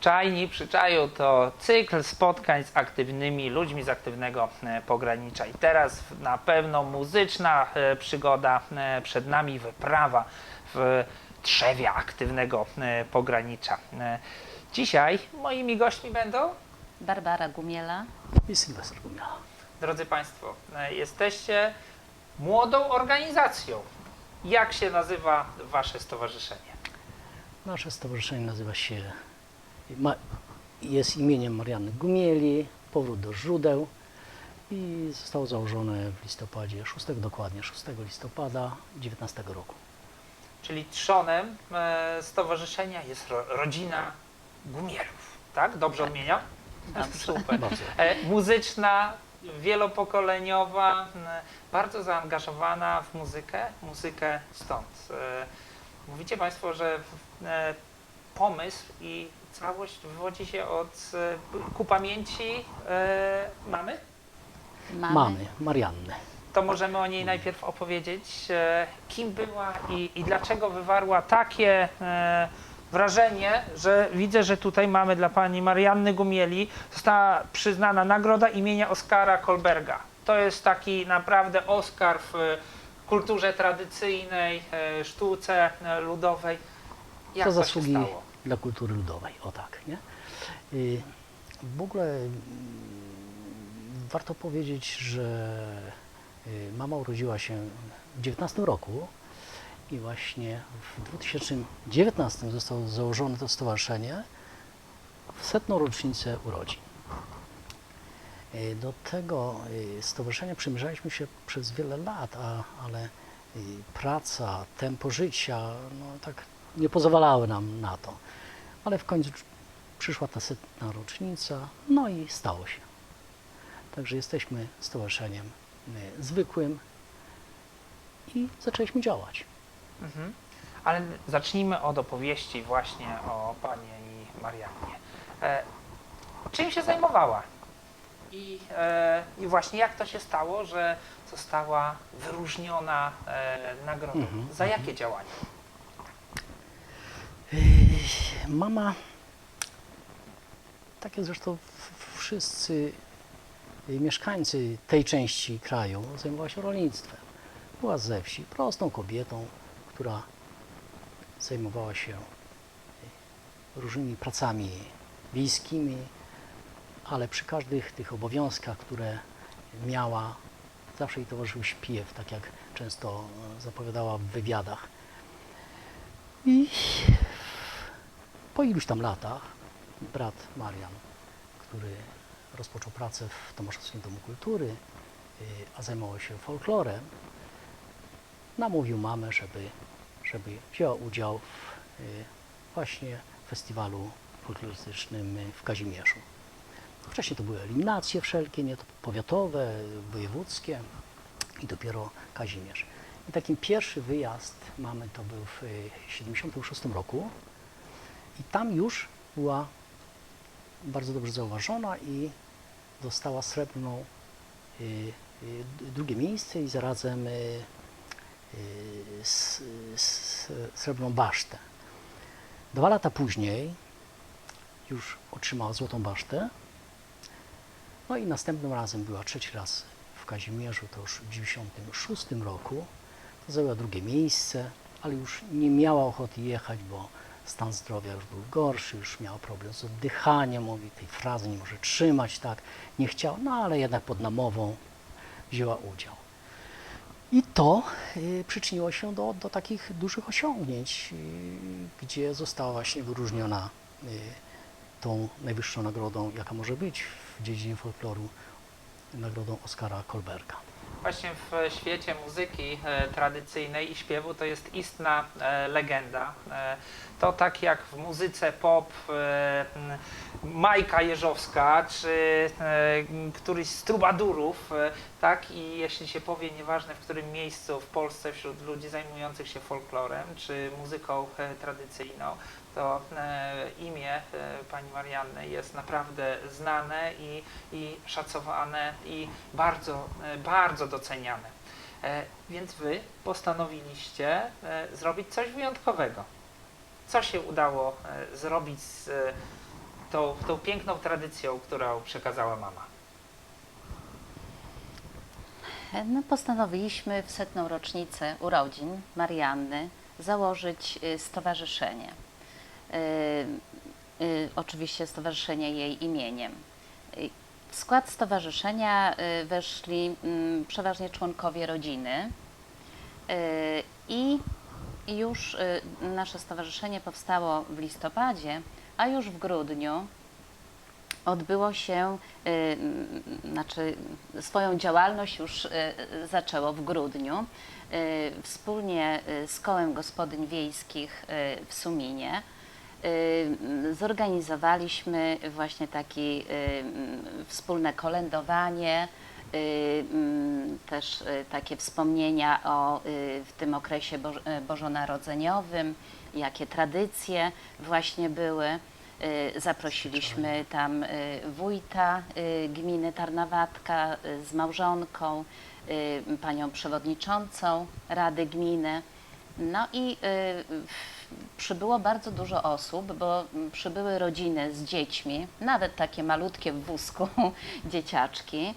Czajni przyczaju to cykl spotkań z aktywnymi ludźmi z aktywnego e, pogranicza. I teraz na pewno muzyczna e, przygoda e, przed nami, wyprawa w trzewie aktywnego pogranicza. Dzisiaj moimi gośćmi będą, Barbara Gumiela. i Sylwester Gumiela. drodzy Państwo, jesteście młodą organizacją. Jak się nazywa Wasze stowarzyszenie? Nasze stowarzyszenie nazywa się, jest imieniem Marianny Gumieli, Powrót do źródeł i zostało założone w listopadzie, 6 dokładnie, 6 listopada 19 roku. Czyli trzonem e, stowarzyszenia jest ro, rodzina Gumierów, tak? Dobrze odmieniam? Dobrze. Super. E, muzyczna, wielopokoleniowa, m, bardzo zaangażowana w muzykę, muzykę stąd. E, mówicie Państwo, że e, pomysł i całość wywodzi się od e, ku pamięci e, mamy? Mamy. Mamy Mariannę. To możemy o niej najpierw opowiedzieć, e, kim była i, i dlaczego wywarła takie wrażenie, że widzę, że tutaj mamy dla pani Marianny Gumieli, została przyznana nagroda imienia Oskara Kolberga. To jest taki naprawdę Oskar w kulturze tradycyjnej, sztuce ludowej. Jak to to, zasługi się stało? Dla kultury ludowej, o tak, nie? Y, W ogóle mm, warto powiedzieć, że y, mama urodziła się w 19 roku i właśnie w 2019 zostało założone to stowarzyszenie w setną rocznicę urodzin. Y, Do tego y, stowarzyszenia przymierzaliśmy się przez wiele lat, a, ale y, praca, tempo życia, no tak nie pozwalały nam na to. Ale w końcu przyszła ta setna rocznica, no i stało się. Także jesteśmy stowarzyszeniem y, zwykłym i zaczęliśmy działać. Mhm. Ale zacznijmy od opowieści właśnie o pani Mariannie. E, czym się zajmowała? I, e, I właśnie jak to się stało, że została wyróżniona e, nagrodą? Mhm, Za jakie działania? Mama, tak jak zresztą wszyscy mieszkańcy tej części kraju, zajmowała się rolnictwem. Była ze wsi, prostą kobietą, która zajmowała się różnymi pracami wiejskimi, ale przy każdych tych obowiązkach, które miała, zawsze jej towarzyszył śpiew, tak jak często zapowiadała w wywiadach. I po iluś tam latach brat Marian, który rozpoczął pracę w Tomaszowskim Domu Kultury, y, a zajmował się folklorem, namówił mamę, żeby, żeby wzięła udział w y, właśnie festiwalu folklorystycznym w Kazimierzu. Wcześniej to były eliminacje wszelkie, nie to powiatowe, wojewódzkie i dopiero Kazimierz. I takim pierwszy wyjazd mamy to był w 1976 roku i tam już była bardzo dobrze zauważona i dostała srebrną y, y, drugie miejsce i zarazem y, srebrną basztę. Dwa lata później już otrzymała złotą basztę. No i następnym razem była trzeci raz w Kazimierzu, to już w 1996 roku. To zajęła drugie miejsce, ale już nie miała ochoty jechać, bo stan zdrowia już był gorszy, już miała problem z oddychaniem, mówi, tej frazy nie może trzymać, tak, nie chciała, no ale jednak pod namową wzięła udział. I to y, przyczyniło się do, do takich dużych osiągnięć, y, gdzie została właśnie wyróżniona y, tą najwyższą nagrodą, jaka może być w dziedzinie folkloru, nagrodą Oskara Kolberga. Właśnie w świecie muzyki e, tradycyjnej i śpiewu to jest istna e, legenda. E, to tak jak w muzyce pop Majka Jeżowska czy któryś z trubadurów, tak i jeśli się powie, nieważne w którym miejscu w Polsce wśród ludzi zajmujących się folklorem czy muzyką tradycyjną, to e, imię e, pani Marianny jest naprawdę znane i, i szacowane i bardzo, e, bardzo doceniane. Więc wy postanowiliście zrobić coś wyjątkowego. Co się udało zrobić z tą, tą piękną tradycją, którą przekazała mama? No, postanowiliśmy w setną rocznicę urodzin Marianny założyć stowarzyszenie. Y, y, oczywiście stowarzyszenie jej imieniem. Y, W skład stowarzyszenia y, weszli mm, przeważnie członkowie rodziny y, i już y, nasze stowarzyszenie powstało w listopadzie, a już w grudniu odbyło się, y, m, znaczy swoją działalność już y, zaczęło w grudniu y, wspólnie y, z Kołem Gospodyń Wiejskich y, w Suminie. Y, Zorganizowaliśmy właśnie takie wspólne kolędowanie, y, m, też y, takie wspomnienia o y, w tym okresie boż- y, bożonarodzeniowym, jakie tradycje właśnie były. Y, Zaprosiliśmy tam y, wójta y, gminy Tarnawatka y, z małżonką, y, panią przewodniczącą Rady Gminy. No i y, przybyło bardzo dużo osób, bo mm, przybyły rodziny z dziećmi, nawet takie malutkie w wózku dzieciaczki.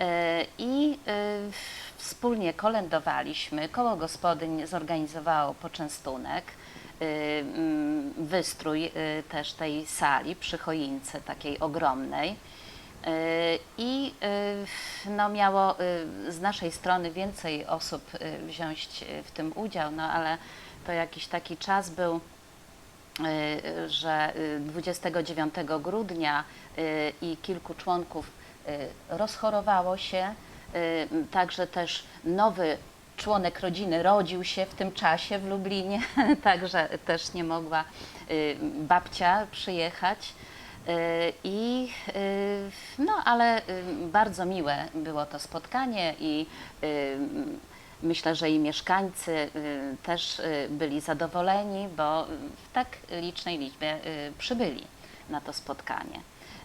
Y, I y, wspólnie kolędowaliśmy. Koło gospodyń zorganizowało poczęstunek y, mm, wystrój też tej sali przy choince takiej ogromnej. I no, miało z naszej strony więcej osób wziąć w tym udział, no ale to jakiś taki czas był, y, że y, 29 grudnia y, i kilku członków y, rozchorowało się, y, także też nowy członek rodziny rodził się w tym czasie w Lublinie, także też nie mogła y, babcia przyjechać. Y, I y, no, ale y, bardzo miłe było to spotkanie i y, myślę, że i mieszkańcy y, też y, byli zadowoleni, bo w tak licznej liczbie y, przybyli na to spotkanie.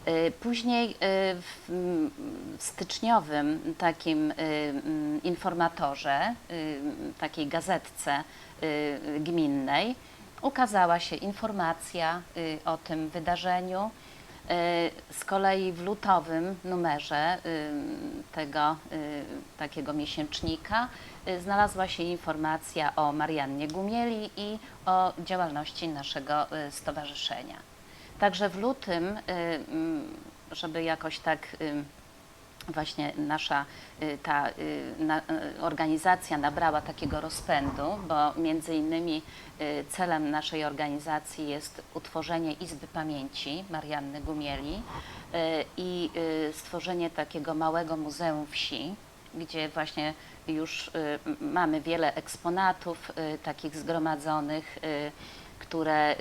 Y, Później y, w mm, w styczniowym takim y, mm, informatorze, y, takiej gazetce y, gminnej, ukazała się informacja y, o tym wydarzeniu. Y, Z kolei w lutowym numerze y, tego y, takiego miesięcznika y, znalazła się informacja o Mariannie Gumieli i o działalności naszego stowarzyszenia. Także w lutym, żeby jakoś tak właśnie nasza y, ta y, y, organizacja nabrała takiego rozpędu, bo między innymi celem naszej organizacji jest utworzenie Izby Pamięci Marianny Gumieli i stworzenie takiego małego muzeum wsi, gdzie właśnie już mamy wiele eksponatów takich zgromadzonych, które,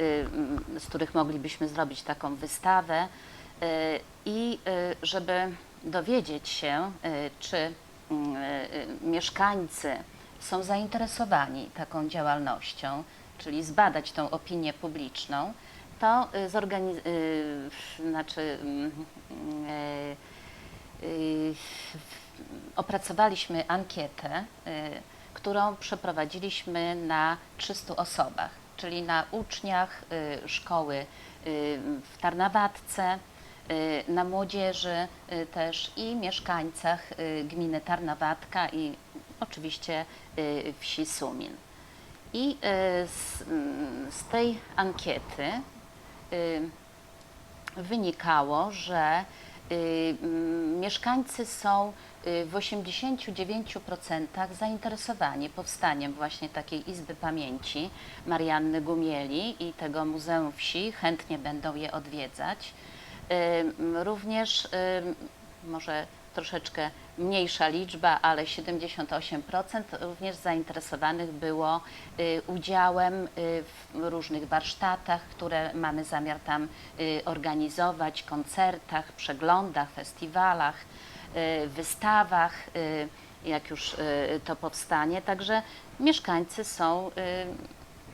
z których moglibyśmy zrobić taką wystawę i żeby dowiedzieć się, y, czy mm, y, mieszkańcy są zainteresowani taką działalnością, czyli zbadać tą opinię publiczną, to y, zorganiz- znaczy, mm, opracowaliśmy ankietę, którą przeprowadziliśmy na 300 osobach, czyli na uczniach szkoły w Tarnawatce, na młodzieży y, też i mieszkańcach y, gminy Tarnawatka i oczywiście y, wsi Sumin. I y, z, mm, z tej ankiety y, wynikało, że y, mm, mieszkańcy są y, w 89% zainteresowani powstaniem właśnie takiej Izby Pamięci Marianny Gumieli i tego Muzeum Wsi, chętnie będą je odwiedzać. Również może troszeczkę mniejsza liczba, ale 78% również zainteresowanych było y, udziałem y, w różnych warsztatach, które mamy zamiar tam y, organizować, koncertach, przeglądach, festiwalach, wystawach, jak już to powstanie. Także mieszkańcy są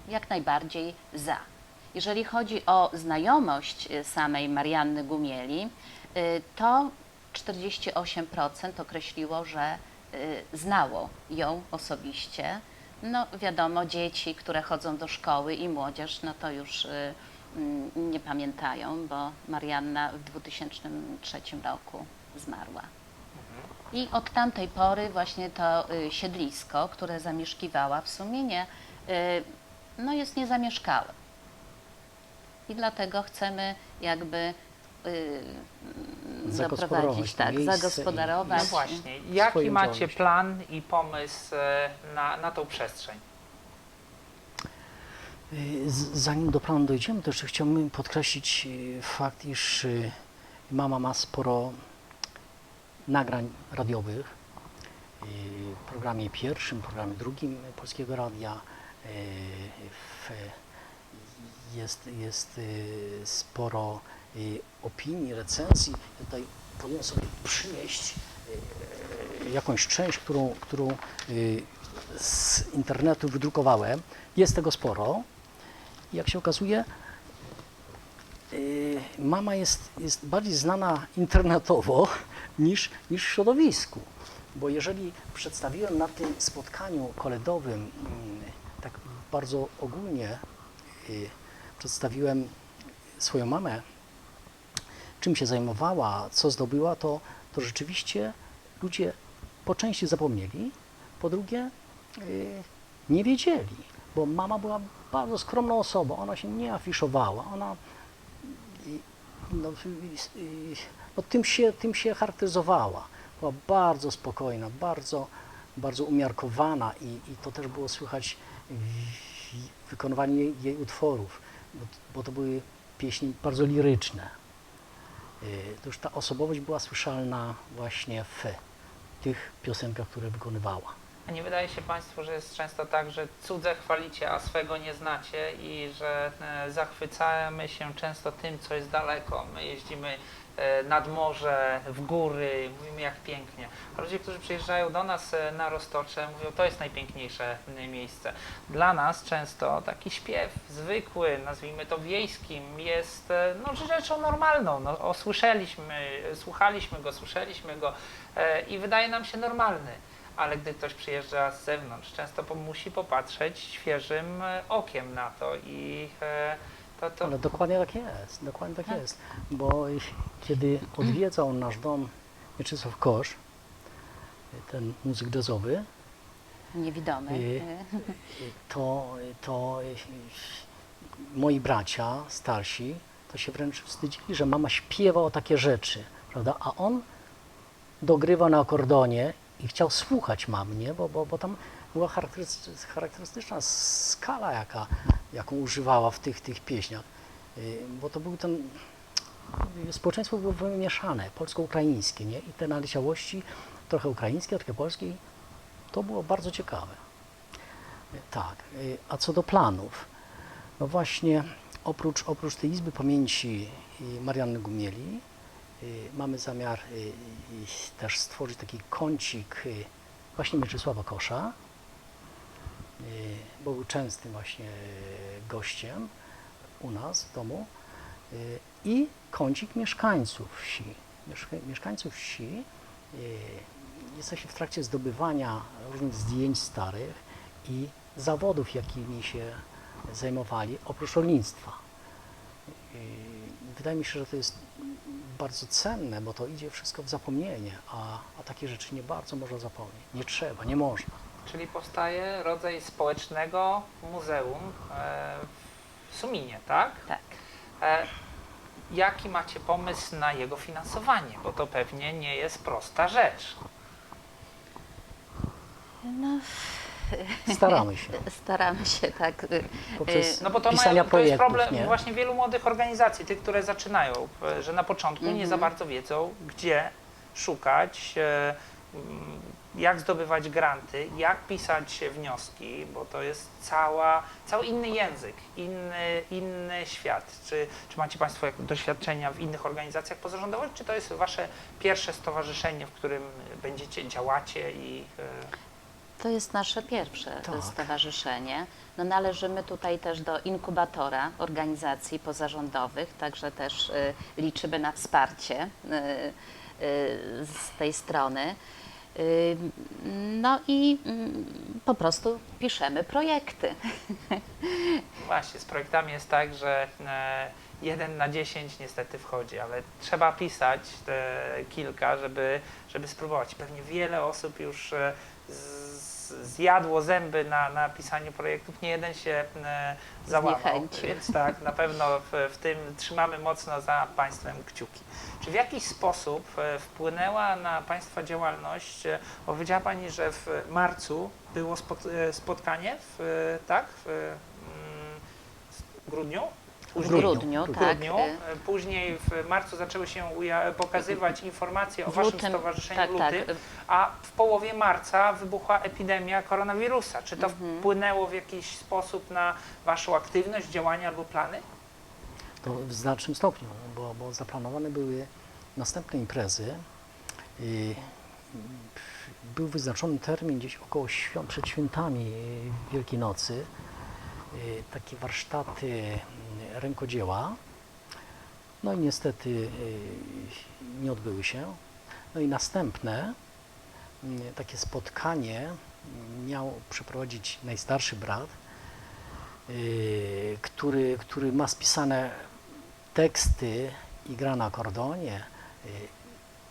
jak najbardziej za. Jeżeli chodzi o znajomość y, samej Marianny Gumieli, y, to 48% określiło, że y, znało ją osobiście. No wiadomo, dzieci, które chodzą do szkoły i młodzież, no to już mm, nie pamiętają, bo Marianna w 2003 roku zmarła. I od tamtej pory właśnie to siedlisko, które zamieszkiwała, w sumie nie, no jest niezamieszkałe. I dlatego chcemy jakby y, to tak, zagospodarować. No właśnie, jaki macie plan i pomysł e, na, na tą przestrzeń? Y, Zanim do planu dojdziemy, to jeszcze chciałbym podkreślić y, fakt, iż mama ma sporo nagrań radiowych w programie pierwszym, programie drugim Polskiego Radia. w, jest, jest y, sporo y, opinii, recenzji. Tutaj powinien sobie przynieść y, jakąś część, którą, którą z internetu wydrukowałem. Jest tego sporo. Jak się okazuje, mama jest, jest bardziej znana internetowo niż, niż w środowisku. Bo jeżeli przedstawiłem na tym spotkaniu koledowym mm, tak bardzo ogólnie, przedstawiłem swoją mamę, czym się zajmowała, co zdobyła, to, to rzeczywiście ludzie po części zapomnieli, po drugie y, nie wiedzieli, bo mama była bardzo skromną osobą, ona się nie afiszowała, ona i- no, i- no, tym, się, tym się charakteryzowała. Była bardzo spokojna, bardzo, bardzo umiarkowana i, i to też było słychać w wykonywaniu jej, jej utworów, bo, bo to były pieśni bardzo liryczne. Y, To już ta osobowość była słyszalna właśnie w tych piosenkach, które wykonywała. A nie wydaje się Państwu, że jest często tak, że cudze chwalicie, a swego nie znacie i że e, zachwycamy się często tym, co jest daleko. My jeździmy nad morze, w góry, mówimy jak pięknie. A ludzie, którzy przyjeżdżają do nas e, na Roztocze, mówią, to jest najpiękniejsze m, miejsce. Dla nas często taki śpiew zwykły, nazwijmy to wiejskim, jest e, no, rzeczą normalną. No, osłyszeliśmy, słuchaliśmy go, słyszeliśmy go e, i wydaje nam się normalny ale gdy ktoś przyjeżdża z zewnątrz, często musi popatrzeć świeżym e, okiem na to i e, to, to Ale dokładnie tak jest, dokładnie tak Tak. jest, bo kiedy odwiedzał nasz dom Mieczysław Kosz, ten muzyk jazzowy, Niewidomy. To, to moi bracia starsi to się wręcz wstydzili, że mama śpiewa o takie rzeczy, prawda? A on dogrywa na akordonie i chciał słuchać mam, nie? Bo, bo, bo tam była charakterys- charakterystyczna skala, jaka, jaką używała w tych, tych pieśniach. Y, Bo to był ten, społeczeństwo było wymieszane, polsko-ukraińskie, nie? I te naleciałości, trochę ukraińskie, trochę polskie, to było bardzo ciekawe. Tak, y, a co do planów, no właśnie oprócz, oprócz tej Izby Pamięci y, Marianny Gumieli y, mamy zamiar y, y, też stworzyć taki kącik y, właśnie Mieczysława Kosza, y, bo był częstym właśnie y, gościem u nas w domu y, i kącik mieszkańców wsi. Mieszka- Mieszkańców wsi jesteśmy w trakcie zdobywania różnych zdjęć starych i zawodów, jakimi się zajmowali, oprócz rolnictwa. Wydaje mi się, że to jest bardzo cenne, bo to idzie wszystko w zapomnienie, a, a takie rzeczy nie bardzo można zapomnieć. Nie trzeba, nie można. Czyli powstaje rodzaj społecznego muzeum e, w Suminie, tak? tak. E, jaki macie pomysł na jego finansowanie? Bo to pewnie nie jest prosta rzecz. No, Staramy się staramy się tak. poprzez y, No bo to, pisania mają, to jest problem nie? właśnie wielu młodych organizacji, tych, które zaczynają, e, że na początku nie za Mhm. bardzo wiedzą, gdzie szukać, e, mm, jak zdobywać granty, jak pisać wnioski, bo to jest cała, cały inny język, inny, inny świat. Czy, czy macie Państwo doświadczenia w innych organizacjach pozarządowych, czy to jest Wasze pierwsze stowarzyszenie, w którym będziecie, działacie i... e, To jest nasze pierwsze Tak. stowarzyszenie. No, należymy tutaj też do inkubatora organizacji pozarządowych, także też y, liczymy na wsparcie y, z tej strony. Y, No i mm, po prostu piszemy projekty. Właśnie, z projektami jest tak, że e, jeden na 10 niestety wchodzi, ale trzeba pisać kilka, żeby, żeby spróbować. Pewnie wiele osób już e, z, zjadło zęby na, na pisaniu projektów, nie jeden się e, załamał, Zniechęcił. więc tak, na pewno w, w tym trzymamy mocno za Państwem kciuki. Czy w jakiś sposób e, wpłynęła na Państwa działalność, e, powiedziała Pani, że w marcu było spot, spotkanie, w, tak, w mm, w grudniu? W grudniu. grudniu, tak. grudniu. E, Później w marcu zaczęły się pokazywać informacje o Waszym lutym, stowarzyszeniu tak, tak. Luty, a w połowie marca wybuchła epidemia koronawirusa. Czy to Mhm. wpłynęło w jakiś sposób na Waszą aktywność, działania albo plany? To w znacznym stopniu, bo, bo zaplanowane były następne imprezy. I był wyznaczony termin gdzieś około świąt, przed świętami Wielkiej Nocy. Y, Takie warsztaty y, rękodzieła. No i niestety y, nie odbyły się. No i następne takie spotkanie miał przeprowadzić najstarszy brat, który, który ma spisane teksty i gra na akordeonie, y,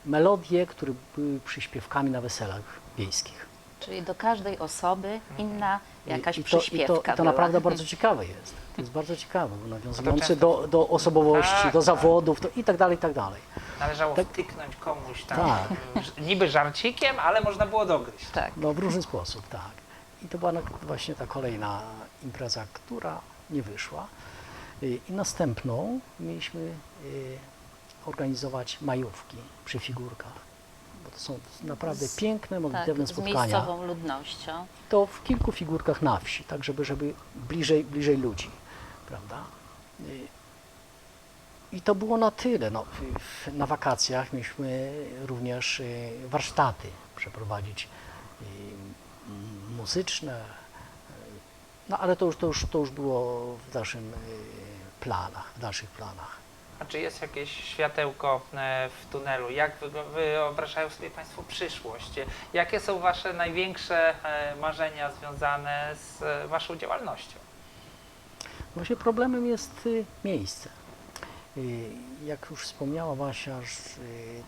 melodie, które były przyśpiewkami na weselach wiejskich. Czyli do każdej osoby inna I- jakaś I, to, i, przyśpiewka to, i to była. naprawdę bardzo ciekawe jest. To jest bardzo ciekawe, bo nawiązujące do, do osobowości, Tak, do tak. zawodów to i tak dalej, i tak dalej. Należało Tak. wtyknąć komuś tam, Tak. niby żarcikiem, ale można było dogryźć. Tak. No w różny sposób, tak. I to była na- właśnie ta kolejna impreza, która nie wyszła. Y, I następną mieliśmy y, organizować majówki przy figurkach. Bo to są naprawdę Z- piękne, Tak, modlitewne z spotkania. miejscową ludnością. To w kilku figurkach na wsi, tak żeby, żeby bliżej, bliżej ludzi, prawda? Y, I to było na tyle. No, na wakacjach mieliśmy również y, warsztaty przeprowadzić y, muzyczne, no ale to już, to już, to już było w dalszym y, planach, w dalszych planach. A czy jest jakieś światełko e, w tunelu? Jak wy- wyobrażają sobie Państwo przyszłość? Jakie są Wasze największe e, marzenia związane z e, Waszą działalnością? Właśnie problemem jest y, miejsce. Y, Jak już wspomniała Basia, że, y,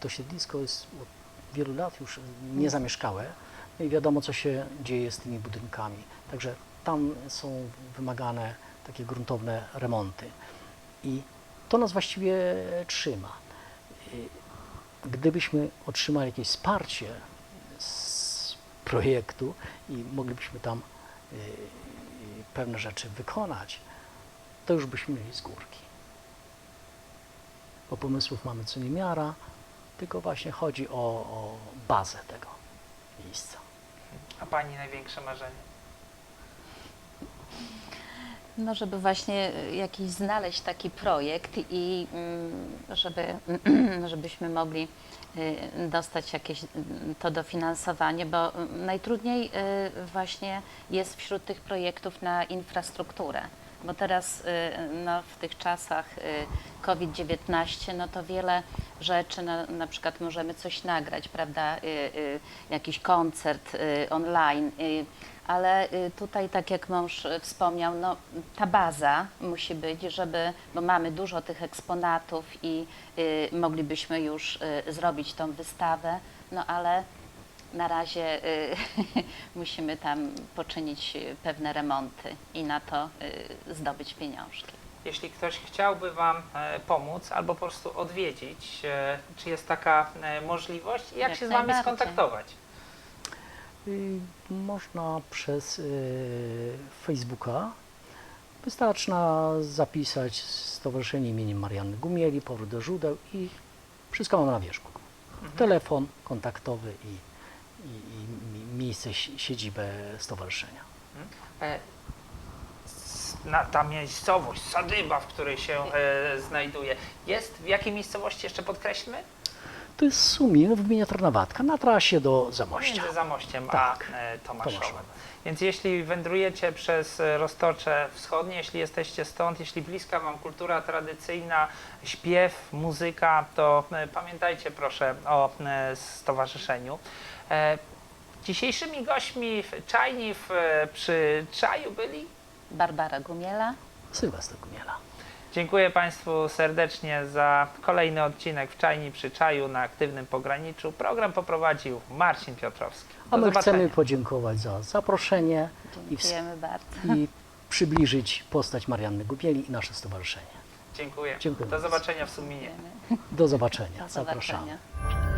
to siedlisko jest od wielu lat już niezamieszkałe i wiadomo, co się dzieje z tymi budynkami. Także tam są wymagane takie gruntowne remonty. I to nas właściwie trzyma. Gdybyśmy otrzymali jakieś wsparcie z projektu i moglibyśmy tam y, y, pewne rzeczy wykonać, to już byśmy mieli z górki. Bo pomysłów mamy co niemiara, tylko właśnie chodzi o, o bazę tego miejsca. A Pani największe marzenie? No, żeby właśnie y, jakiś znaleźć taki projekt i mm, żeby, żebyśmy mogli y, dostać jakieś mm, to dofinansowanie, bo mm, najtrudniej y, właśnie jest wśród tych projektów na infrastrukturę. Bo teraz y, no, w tych czasach y, COVID-19, no to wiele rzeczy, na, na przykład możemy coś nagrać, prawda, y, jakiś koncert online, ale tutaj, tak jak mąż wspomniał, no, ta baza musi być, żeby, bo mamy dużo tych eksponatów i moglibyśmy już zrobić tą wystawę, no ale na razie y, musimy tam poczynić y, pewne remonty i na to y, zdobyć pieniążki. Jeśli ktoś chciałby Wam e, pomóc albo po prostu odwiedzić, e, czy jest taka e, możliwość? Jak, Jak się z Wami skontaktować? Można przez Facebooka. Wystarczy zapisać Stowarzyszenie imieniem Marianny Gumieli, powrót do źródeł i wszystko mam na wierzchu. Telefon kontaktowy i, i, i mi- miejsce, si- siedzibę stowarzyszenia. E, s- na, ta miejscowość, sadyba, w której się e, znajduje, jest w jakiej miejscowości jeszcze podkreślmy? To jest w gminie Trnawatka na trasie do Zamościa. Między Zamościem Tak. a e, Tomaszowem. Tomaszowem. Więc jeśli wędrujecie przez e, Roztocze Wschodnie, jeśli jesteście stąd, jeśli bliska Wam kultura tradycyjna, śpiew, muzyka, to e, pamiętajcie proszę o e, stowarzyszeniu. E, Dzisiejszymi gośćmi w Czajni w, e, przy Czaju byli Barbara Gumiela. Sylwester Gumiela. Dziękuję Państwu serdecznie za kolejny odcinek w Czajni przy Czaju na aktywnym pograniczu. Program poprowadził Marcin Piotrowski. A Do my zobaczenia. chcemy podziękować za zaproszenie i, Dziękujemy bardzo. i przybliżyć postać Marianny Gubieli i nasze stowarzyszenie. Dziękuję. Dziękuję Do bardzo. zobaczenia w Suminie. Do zobaczenia. Do Zapraszamy. zobaczenia.